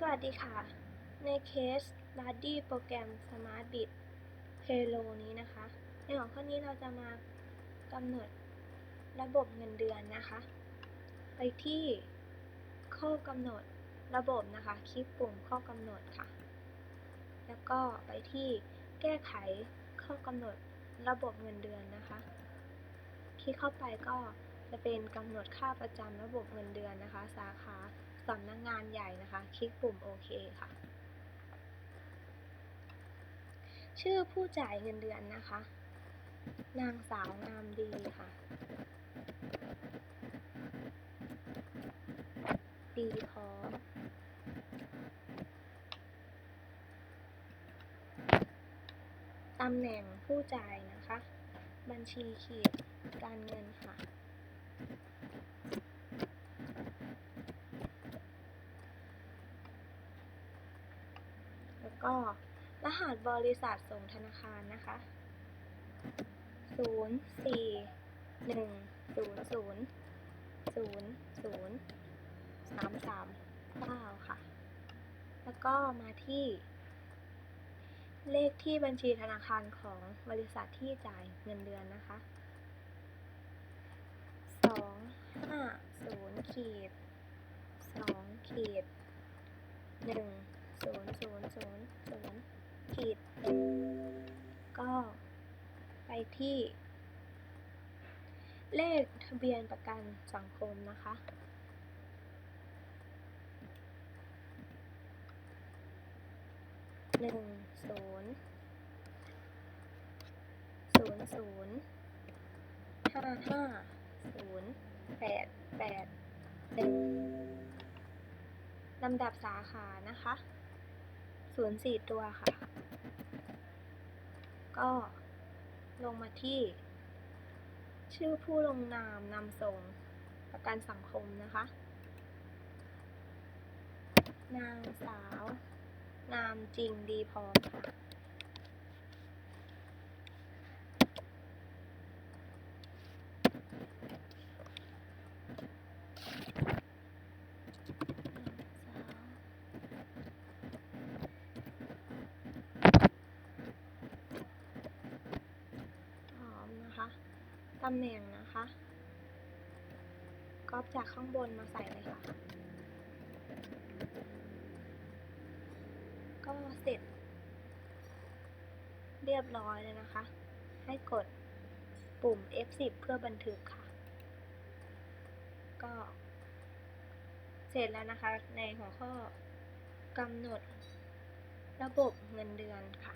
สวัสดีค่ะ ในเคส b u d d y โปรแกรม Smart Bit Payroll นี้นะคะ ในหัวข้อนี้เราจะมากำหนดระบบเงินเดือนนะคะ ไปที่ข้อกำหนดระบบนะคะ คลิกปุ่มข้อกำหนดค่ะ แล้วก็ไปที่แก้ไขข้อกำหนดระบบเงินเดือนนะคะ คลิกเข้าไปก็จะเป็นกำหนดค่าประจำระบบเงินเดือนนะคะ สาขา สำนักงานใหญ่นะคะ คลิกปุ่มโอเคค่ะ ชื่อผู้จ่ายเงินเดือนนะคะ นางสาวงามดีค่ะ ดีพร้อมตำแหน่งผู้จ่ายนะคะ บัญชีขีดการเงินค่ะ แล้ว ก็ รหัสบริษัทส่งธนาคารนะคะศูนย์สี่หนึ่งศูนย์ศูนย์ศูนย์ศูนย์สามสามเก้าค่ะ แล้วก็มาที่ เลขที่บัญชีธนาคารของบริษัทที่จ่ายเงินเดือนนะคะสองห้าศูนย์ขีดสองขีดหนึ่ง ศูนย์ศูนย์ศูนย์ศูนย์ขีดก็ไปที่ เลขทะเบียนประกันสังคมนะคะ หนึ่งศูนย์ศูนย์ศูนย์ห้าห้าศูนย์แปดแปดหนึ่งลำดับสาขานะคะ ศูนย์สี่ตัวค่ะ ก็ลงมาที่ ชื่อผู้ลงนามนำส่งประกันสังคมนะคะ นางสาว นามจริงดีพร้อมค่ะ พร้อมนะคะ ตำแหน่งนะคะก๊อปจากข้างบนมาใส่เลยค่ะ ก็เสร็จ เรียบร้อยเลยนะคะ ให้กดปุ่ม F10 เพื่อบันทึกค่ะ ก็เสร็จแล้วนะคะในหัวข้อกำหนดระบบเงินเดือนค่ะ